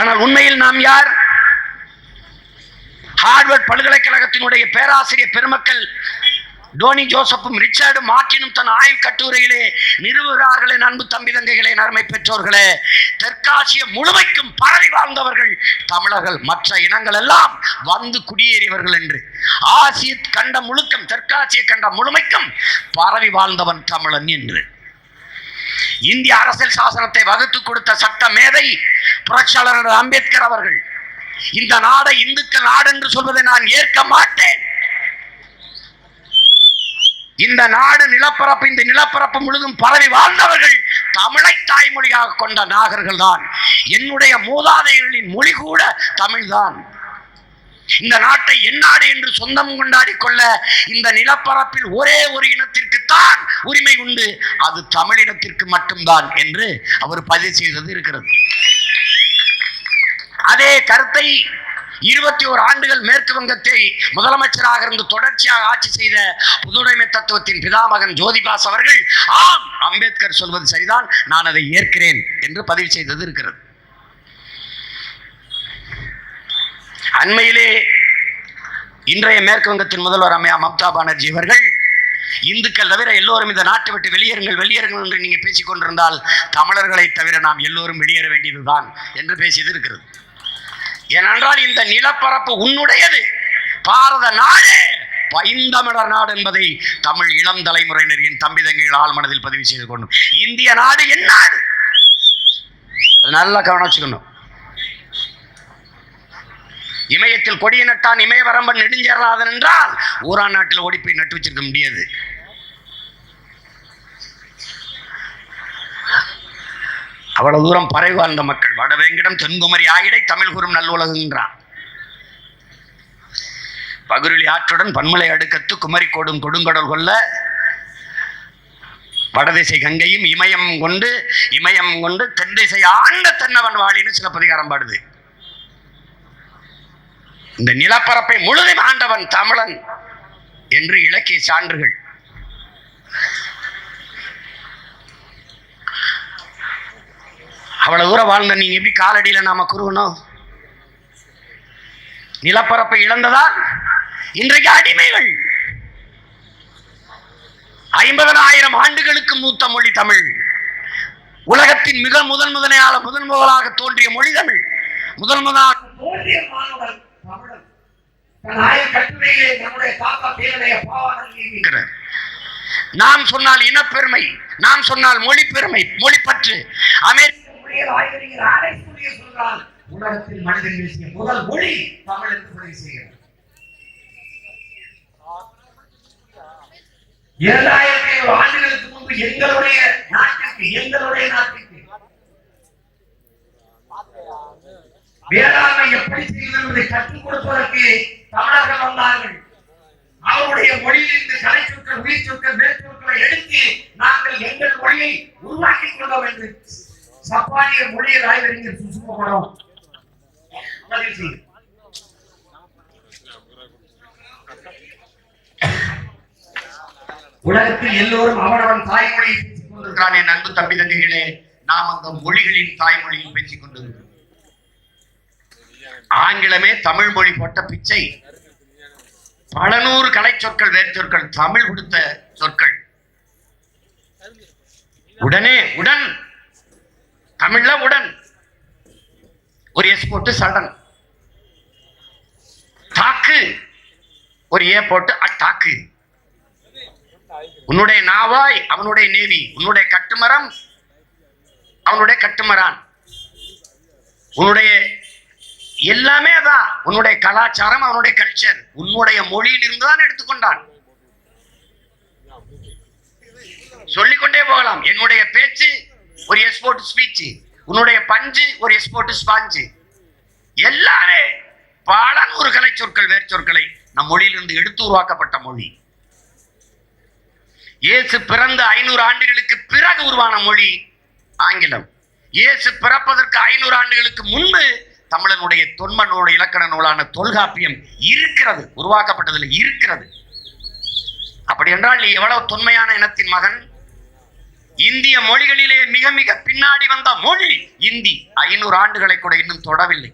ஆனால் உண்மையில் நாம் யார்? ஹார்வர்ட் பல்கலைக்கழகத்தினுடைய பேராசிரியர் பெருமக்கள் டோனி ஜோசப்பும் ரிச்சர்டும் மார்ட்டினும் தன் ஆய்வு கட்டுரையிலே நிறுவுகிறார்களே அன்பு தம்பி தங்கைகளே நன்மை பெற்றோர்களே. தெற்காசிய முழுமைக்கும் பரவி வாழ்ந்தவர்கள் தமிழர்கள். மற்ற இனங்கள் எல்லாம் வந்து குடியேறியவர்கள் என்று. ஆசிய கண்ட முழுக்கம் தெற்காசிய கண்டம் முழுமைக்கும் பரவி வாழ்ந்தவன் தமிழன் என்று. இந்திய அரசியல் சாசனத்தை வகுத்து கொடுத்த சட்ட மேதை புரட்சியாளர் அம்பேத்கர் அவர்கள் இந்த நாடை இந்துக்கள் நாடு என்று சொல்வதை நான் ஏற்க மாட்டேன். இந்த நாடு நிலப்பரப்பு இந்த நிலப்பரப்பு முழுதும் பரவி வாழ்ந்தவர்கள் தமிழை தாய்மொழியாக கொண்ட நாகர்கள் தான். என்னுடைய மூதாதையர்களின் மொழி கூட தமிழ்தான் இந்த நாட்டை எந்நாடு என்று சொந்தம் கொண்டாடி கொள்ள இந்த நிலப்பரப்பில் ஒரே ஒரு இனத்தில் இனத்திற்குத்தான் உரிமை உண்டு. அது தமிழினத்திற்கு மட்டும்தான் என்று அவர் பதிவு செய்தது இருக்கிறது. அதே கருத்தை இருபத்தி ஓரு ஆண்டுகள் மேற்கு வங்கத்தை முதலமைச்சராக இருந்து தொடர்ச்சியாக ஆட்சி செய்த புதுடைமை தத்துவத்தின் பிதாமகன் ஜோதிபாஸ் அவர்கள் ஆம் அம்பேத்கர் சொல்வது சரிதான் நான் அதை ஏற்கிறேன் என்று பதிவு செய்தது இருக்கிறது. அண்மையிலே இன்றைய மேற்கு வங்கத்தின் முதல்வர் அம்மையா மம்தா பானர்ஜி அவர்கள் இந்துக்கள் தவிர எல்லோரும் இந்த நாட்டை விட்டு வெளியேறுங்கள் வெளியேறுங்கள் என்று நீங்கள் பேசிக் கொண்டிருந்தால் தமிழர்களை தவிர நாம் எல்லோரும் வெளியேற வேண்டியதுதான் என்று பேசியது இருக்கிறது. ஏனென்றால் இந்த நிலப்பரப்பு உன்னுடையது. பாரத நாடு பைந்தமிழர் நாடு என்பதை தமிழ் இளம் தலைமுறையினர் என் தம்பி தங்கைகள் ஆழ்மனதில் பதிவு செய்து கொண்டும். இந்திய நாடு என் நாடு. நல்லா கவனம் வச்சுக்கணும். இமயத்தில் கொடிய நட்டான் இமயவரம்பன் நெடுஞ்சேரலாதன் என்றால் ஊரா நாட்டில் ஒடிப்பை நட்டு வச்சிருக்க முடியாது. அவ்வளவு தூரம் பறவை வாழ்ந்த மக்கள். வடவேங்கிடம் தென்குமரி ஆயிடை தமிழ் கூறும் நல்லுலகுங்கிறான் பகுருளி ஆற்றுடன் பன்மலை அடுக்கத்து குமரி கோடும் கொடுங்கடல் கொள்ள வடதிசை கங்கையும் இமயம் கொண்டு இமயம் கொண்டு தென்திசை ஆண்ட தென்னவன் வாழின்னு சிலப்பதிகாரம் பாடுது. இந்த நிலப்பரப்பை முழுதும் ஆண்டவன் தமிழன் என்று இலக்கிய சான்றுகள். அவ்வளவு தூரம் வாழ்ந்த நீங்க எப்படி காலடியில நாம குறுகணும்? நிலப்பரப்பை இழந்ததால் இன்றைக்கு அடிமைகள். ஐம்பதனாயிரம் ஆண்டுகளுக்கு மூத்த மொழி தமிழ். உலகத்தின் மிக முதன் முதனையால முதன் முதலாக தோன்றிய மொழி தமிழ். முதன் முதலாக தோன்றிய நாம் சொன்னால் இனப்பெருமை நாம் சொன்னால் மொழி பெருமை மொழி பற்று அமெரிக்க ஆய்வறிஞர் உலகத்தில் மனிதன் பேசிய முதல் மொழி தமிழ் என்று செய்கிறார் இரண்டாயிரத்தி ஐநூறு ஆண்டுகளுக்கு முன்பு எங்களுடைய நாட்டிற்கு எங்களுடைய நாட்டிற்கு வேளாண்மை எப்படி செய்வது என்பதை கற்றுக் கொடுப்பதற்கு தமிழர்கள் வந்தார்கள். அவருடைய மொழியிலிருந்து கலை சொற்கள் உயிர் சொற்கள் வேர்ச்சொற்களை எடுத்து நாங்கள் எங்கள் மொழியை உருவாக்கிக் கொண்டோம் என்று சப்பானிய மொழியில் ஆய்வறிஞர் சுசுமப்படும் பதிவு உலகத்தில் எல்லோரும் அவனவன் தாய்மொழியை பேசிக் கொண்டிருக்கிறான் என் அன்பு தம்பி தங்கைகளே நாம் அந்த மொழிகளின் தாய்மொழியில் பேசிக் கொண்டிருக்கிறோம். ஆங்கிலமே தமிழ் மொழி போட்ட பிச்சை. பல நூறு கலை சொற்கள் வேறு சொற்கள் தமிழ் கொடுத்த சொற்கள். உடனே உடன் தமிழ்ல உடன். ஒரு எஸ் போட்டு சடன். தாக்கு. ஒரு ஏ போட்டு அட்டாக்கு உன்னுடைய நாவாய் அவனுடைய நேவி உன்னுடைய கட்டுமரம் அவனுடைய கட்டுமரான். உன்னுடைய எல்லாமே அதான் உன்னுடைய கலாச்சாரம் அவனுடைய கல்ச்சர் உன்னுடைய மொழியில் இருந்து தான் எடுத்துக்கொண்டான். சொல்லிக்கொண்டே போகலாம். என்னுடைய பேச்சு ஒரு எஸ்போர்ட் ஸ்பீச் உன்னுடைய பஞ்சு ஒரு எஸ்போர்ட் ஸ்பாஞ்சு எல்லாமே பல நூறு கலை சொற்கள் வேர் சொற்களை நம் மொழியிலிருந்து எடுத்து உருவாக்கப்பட்ட மொழி. இயேசு பிறந்த ஐநூறு ஆண்டுகளுக்கு பிறகு உருவான மொழி ஆங்கிலம். இயேசு பிறப்பதற்கு ஐநூறு ஆண்டுகளுக்கு முன்பு தமிழனுடைய தொன்ம நூல் இலக்கண நூலான தொல்காப்பியம் இருக்கிறது உருவாக்கப்பட்டதில் இருக்கிறது. அப்படி என்றால் நீ எவ்வளவு தொன்மையான இனத்தின் மகன்? இந்திய மொழிகளிலே மிக மிக பின்னாடி வந்த மொழி இந்தி. ஐநூறு ஆண்டுகளை கூட இன்னும் தொடவில்லை.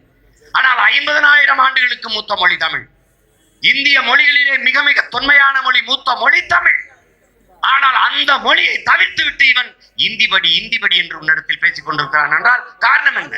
ஆனால் ஐம்பதனாயிரம் ஆண்டுகளுக்கு மூத்த மொழி தமிழ். இந்திய மொழிகளிலே மிக மிக தொன்மையான மொழி மூத்த மொழி தமிழ். ஆனால் அந்த மொழியை தவிர்த்து விட்டு இவன் இந்தி படி இந்தி படி என்று உன்னிடத்தில் பேசிக் கொண்டிருக்கிறான் என்றால் காரணம் என்ன?